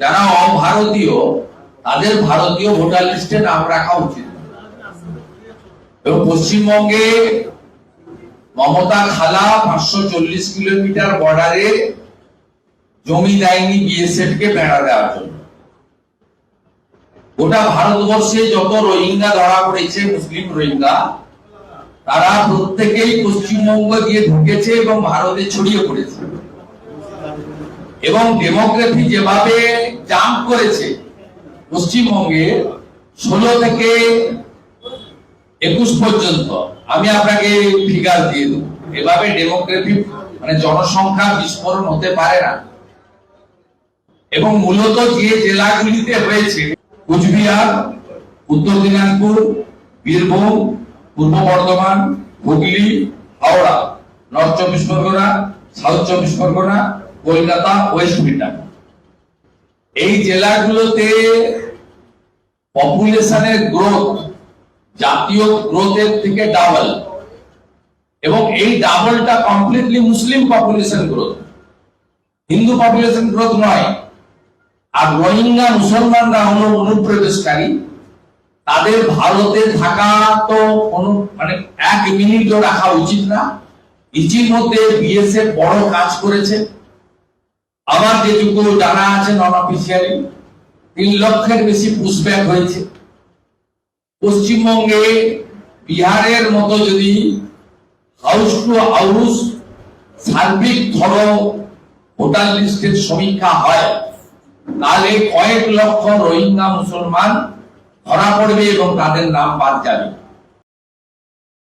যারা অভারতীয়, তাদের ভারতীয় ভোটার লিস্টে নাম রাখা উচিত। এবং পশ্চিমবঙ্গে মমতা খালা পাঁচশো চল্লিশ কিলোমিটার বর্ডারে জমি দেয়নি বিএসএফ কে বেড়া দেওয়ার জন্য। গোটা ভারতবর্ষে যত রোহিঙ্গা ধরা পড়েছে, মুসলিম রোহিঙ্গা, তারা প্রত্যেকেই পশ্চিমবঙ্গ দিয়ে ঢুকেছে এবং ভারতে ছড়িয়ে পড়েছে। এবং ডেমোগ্রাফি যেভাবে জাম্প করেছে পশ্চিমবঙ্গে ষোলো থেকে একুশ পর্যন্ত, আমি আপনাকে ফিগার দিয়ে দেবো। এভাবে ডেমোগ্রাফি মানে জনসংখ্যা বিস্ফোরণ হতে পারে না। এবং মূলত যে জেলাগুলিতে হয়েছে, কুচবিহার, উত্তর দিনাজপুর, বীরভূম, পূর্ব বর্ধমান, হুগলি, হাওড়া, নর্থ চব্বিশ পরগনা, সাউথ চব্বিশ পরগনা কলকাতা ওয়েস্ট বেঙ্গল এই জেলাগুলোতে পপুলেশনের গ্রোথ জাতীয় গ্রোথের থেকে ডাবল এবং এই ডাবলটা কমপ্লিটলি মুসলিম population growth Hindu population growth নয়। আর রোহিঙ্গা মুসলমানরা হলো অনুপ্রবেশকারী। তাদের ভারতে থাকা তো কোনো মানে এক মিনিটও রাখা উচিত না। ইতিমধ্যে বিএসএফ বড় কাজ করেছে। যেটুকু জানা আছে নন অফিসিয়ালি তিন লক্ষের বেশি পুশব্যাক হয়েছে। পশ্চিমবঙ্গে বিহারের মতো যদি হাউস টু হাউস সার্বিক ভোটার লিস্টের সমীক্ষা হয়, তাহলে কয়েক লক্ষ রোহিঙ্গা মুসলমান ধরা পড়বে এবং তাদের নাম বাদ যাবে।